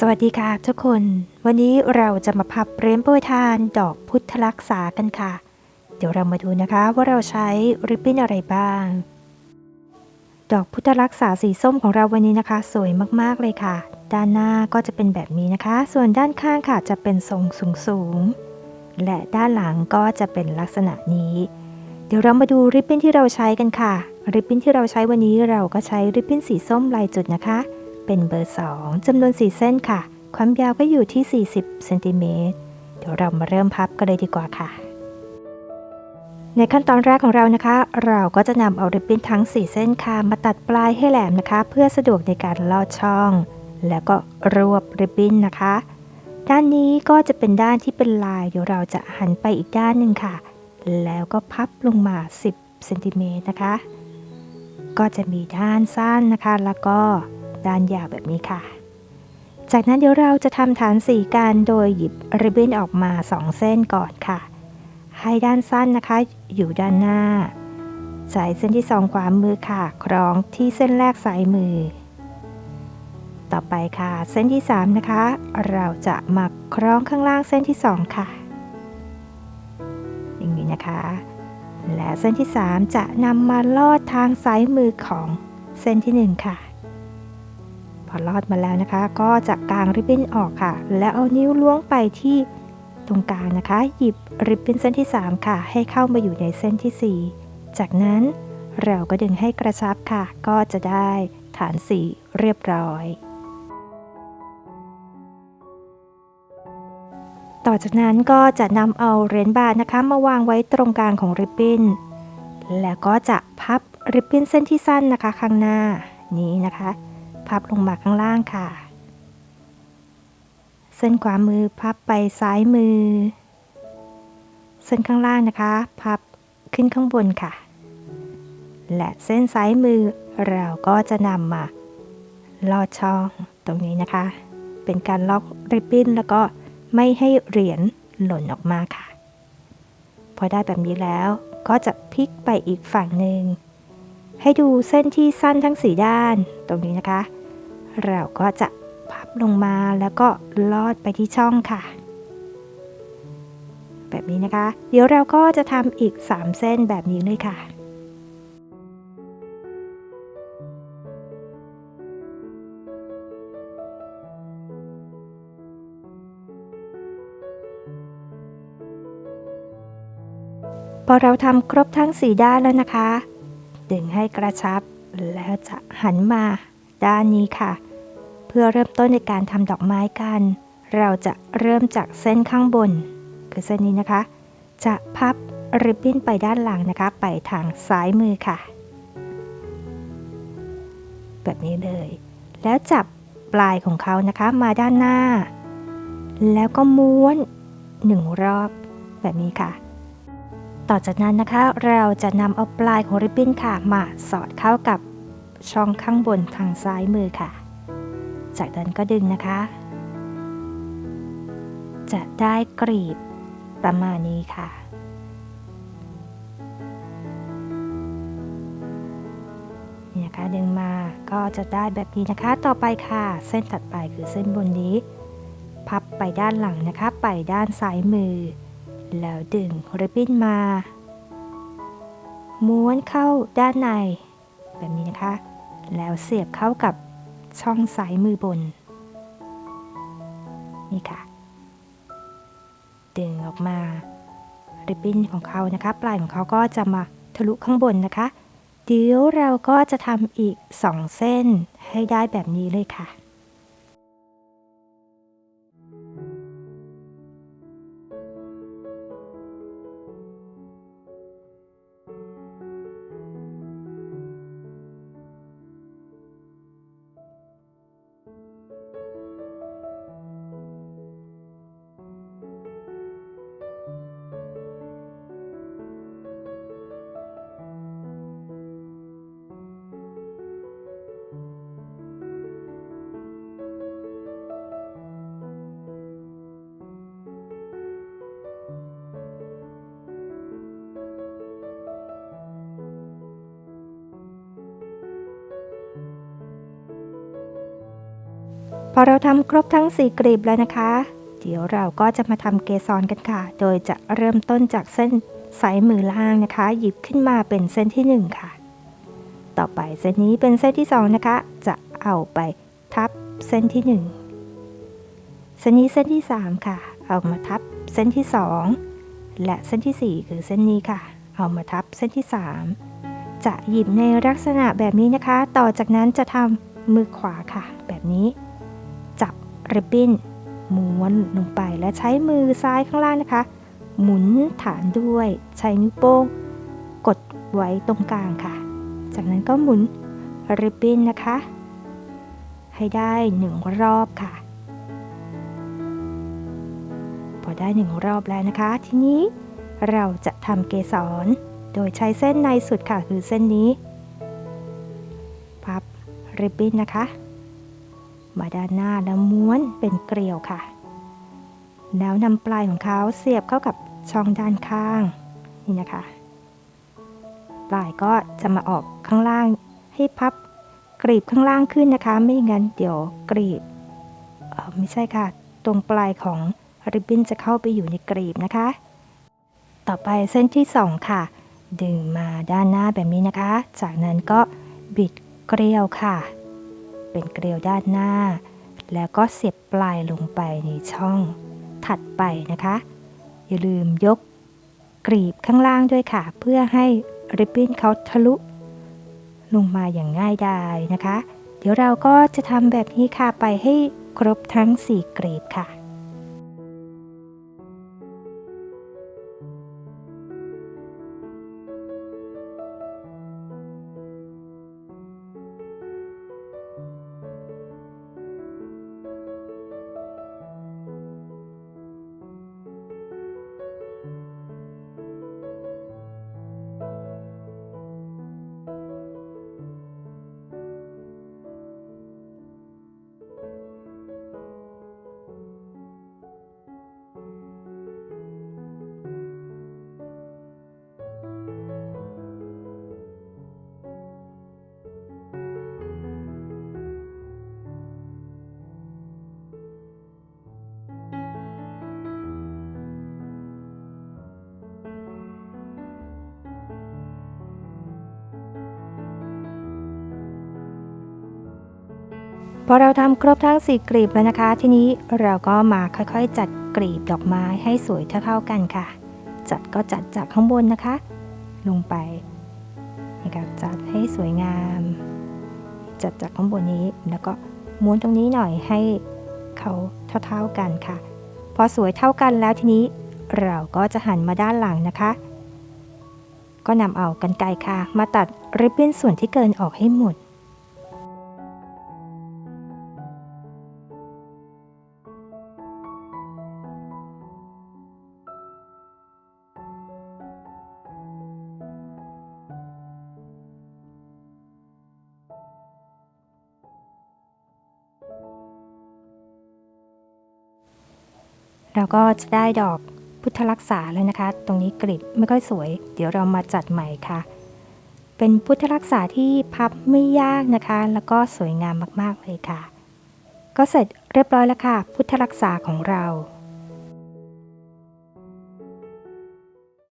สวัสดีค่ะทุกคน วันนี้เราจะมาพับเรนโปรยทานดอกพุทธลักษากันค่ะ เดี๋ยวเรามาดูนะคะว่าเราใช้ริบบิ้นอะไรบ้าง ดอกพุทธลักษาสีส้มของเราวันนี้นะคะ สวยมากๆเลยค่ะ ด้านหน้าก็จะเป็นแบบนี้นะคะ ส่วนด้านข้างค่ะจะเป็นทรงสูงๆและด้านหลังก็จะเป็นลักษณะนี้ เดี๋ยวเรามาดูริบบิ้นที่เราใช้กันค่ะ ริบบิ้นที่เราใช้วันนี้เราก็ใช้ริบบิ้นสีส้มลายจุดนะคะ เป็นเบอร์ 2จำนวน 4 เส้นค่ะ ความยาวก็อยู่ที่ 40เซนติเมตรเดี๋ยวเรามาเริ่มพับกันเลยดีกว่าค่ะ ในขั้นตอนแรกของเรานะคะ เราก็จะนำเอาริบบิ้นทั้ง 4 เส้นค่ะ มาตัดปลายให้แหลมนะคะ เพื่อสะดวกในการลอดช่อง แล้วก็รวบริบบิ้นนะคะ ด้านนี้ก็จะเป็นด้านที่เป็นลายเดี๋ยวเราจะหันไปอีกด้านหนึ่งค่ะ แล้วก็พับลงมา 10เซนติเมตรนะคะ ก็จะมีด้านสั้นนะคะแล้วก็ ด้านยาวแบบนี้ค่ะ จากนั้นเดี๋ยวเราจะทำฐานสีกันโดยหยิบริบบิ้นออกมา 2 เส้นก่อนค่ะ ให้ด้านสั้นนะคะ อยู่ด้านหน้าใส่เส้นที่2ขวามือค่ะ คล้องที่เส้นแรกซ้ายมือ ต่อไปค่ะ เส้นที่ 3 นะคะ เราจะมาคล้องข้างล่างเส้นที่ 2 ค่ะ อย่างนี้นะคะและเส้นที่ 3 จะนำมาลอดทางซ้ายมือของเส้นที่ 1 ค่ะ อลอดมาแล้วนะคะ ก็จะกางริบบิ้นออกค่ะ แล้วเอานิ้วล้วงไปที่ตรงกลางนะคะ หยิบริบบิ้นเส้นที่ 3 ค่ะ ให้เข้ามาอยู่ในเส้นที่ 4 จากนั้นเราก็ดึงให้กระชับค่ะ ก็จะได้ฐานสีเรียบร้อย ต่อจากนั้นก็จะนำเอาเหรียญบาทนะคะ มาวางไว้ตรงกลางของริบบิ้น แล้วก็จะพับริบบิ้นเส้นที่สั้นนะคะ ข้างหน้านี้นะคะ พับลงมาข้างล่างค่ะ เส้นขวามือพับไปซ้ายมือ เส้นข้างล่างนะคะ พับขึ้นข้างบนค่ะ และเส้นซ้ายมือเราก็จะนำมาลอดช่องตรงนี้นะคะ เป็นการล็อกริบบิ้นแล้วก็ไม่ให้เหรียญหล่นออกมาค่ะ พอได้แบบนี้แล้วก็จะพลิกไปอีกฝั่งหนึ่ง ให้ดูเส้นที่สั้นทั้งสีด้านตรงนี้นะคะ เราก็จะพับลงมาแล้วก็ลอดไปที่ช่องค่ะ แบบนี้นะคะ เดี๋ยวเราก็จะทำอีก 3 เส้นแบบนี้เลยค่ะพอเราทำครบทั้งสีด้านแล้วนะคะ ดึงให้กระชับ แล้วจะหันมาด้านนี้ค่ะ เพื่อเริ่มต้นในการทำดอกไม้กัน เราจะเริ่มจากเส้นข้างบน คือเส้นนี้นะคะ จะพับริบบิ้นไปด้านหลังนะคะ ไปทางซ้ายมือค่ะ แบบนี้เลย แล้วจับปลายของเขานะคะมาด้านหน้า แล้วก็ม้วนหนึ่งรอบแบบนี้ค่ะ ต่อจากนั้นนะคะเราจะนำเอาปลายของริบบิ้นค่ะมาสอดเข้ากับช่องข้างบนทางซ้ายมือค่ะ จากนั้นก็ดึงนะคะ จะได้กรีบประมาณนี้ค่ะ นี่นะคะดึงมาก็จะได้แบบนี้นะคะ ต่อไปค่ะ เส้นถัดไปคือเส้นบนนี้ พับไปด้านหลังนะคะ ไปด้านซ้ายมือ แล้วดึงริบบิ้นมา ม้วนเข้าด้านใน แบบนี้นะคะ แล้วเสียบเข้ากับช่องซ้ายมือบน นี่ค่ะ ดึงออกมาริบบิ้นของเขานะคะ ปลายของเขาก็จะมาทะลุข้างบนนะคะ เดี๋ยวเราก็จะทำอีก 2 เส้นให้ได้แบบนี้เลยค่ะ พอเราทำครบทั้ง 4กลีบแล้วนะคะ เดี๋ยวเราก็จะมาทำเกสรกันค่ะ โดยจะเริ่มต้นจากเส้นสายมือล่างนะคะ หยิบขึ้นมาเป็นเส้นที่ 1 ค่ะ ต่อไปเส้นนี้เป็นเส้นที่ 2 นะคะ จะเอาไปทับเส้นที่ 1 เส้นนี้เส้นที่ 3 ค่ะ เอามาทับเส้นที่ 2 และเส้นทีสี่4 คือเส้นนี้ค่ะ เอามาทับเส้นที่ 3 จะหยิบในลักษณะแบบนี้นะคะ ต่อจากนั้นจะทำมือขวาค่ะ แบบนี้ ริบบิ้นม้วนลงไปและใช้มือซ้ายข้างล่างนะคะ หมุนฐานด้วยใช้นิ้วโป้ง กดไว้ตรงกลางค่ะ จากนั้นก็หมุนริบบิ้นนะคะ ให้ได้หนึ่งรอบค่ะ พอได้หนึ่งรอบแล้วนะคะ ทีนี้เราจะทำเกสร โดยใช้เส้นในสุดค่ะคือเส้นนี้ พับริบบิ้นนะคะ มาด้านหน้าแล้วม้วนเป็นเกลียวค่ะ แล้วนำปลายของเขาเสียบเข้ากับช่องด้านข้างนี่นะคะ ปลายก็จะมาออกข้างล่างให้พับกรีบข้างล่างขึ้นนะคะ ไม่งั้นเดี๋ยวกรีบออไม่ใช่ค่ะ ตรงปลายของริบบิ้นจะเข้าไปอยู่ในกรีบนะคะ ต่อไปเส้นที่ 2 ค่ะ ดึงมาด้านหน้าแบบนี้นะคะ จากนั้นก็บิดเกลียวค่ะ เป็นเกลียวด้านหน้า แล้วก็เสียบปลายลงไปในช่องถัดไปนะคะ อย่าลืมยกกรีบข้างล่างด้วยค่ะ เพื่อให้ริบบิ้นเขาทะลุ ลงมาอย่างง่ายดายนะคะ เดี๋ยวเราก็จะทำแบบนี้ค่ะไปให้ครบทั้ง 4 กรีบค่ะ พอเราทำครบทั้ง 4 กลีบแล้วนะคะ ทีนี้เราก็มาค่อยๆ จัดกลีบดอกไม้ให้สวยเท่าๆกันค่ะ จัดก็จัดจากข้างบนนะคะ ลงไปนะครับจัดให้สวยงาม จัดจากข้างบนนี้แล้วก็ม้วนตรงนี้หน่อยให้เขาเท่าๆกันค่ะ พอสวยเท่ากันแล้วทีนี้เราก็จะหันมาด้านหลังนะคะ ก็นำเอากันไกค่ะ มาตัดริบบิ้นส่วนที่เกินออกให้หมด เราก็จะได้ดอกพุทธลักษาเลยนะคะ ตรงนี้กริบไม่ค่อยสวย เดี๋ยวเรามาจัดใหม่ค่ะ เป็นพุทธลักษาที่พับไม่ยากนะคะ แล้วก็สวยงามมากๆเลยค่ะ ก็เสร็จเรียบร้อยแล้วค่ะ พุทธลักษาของเรา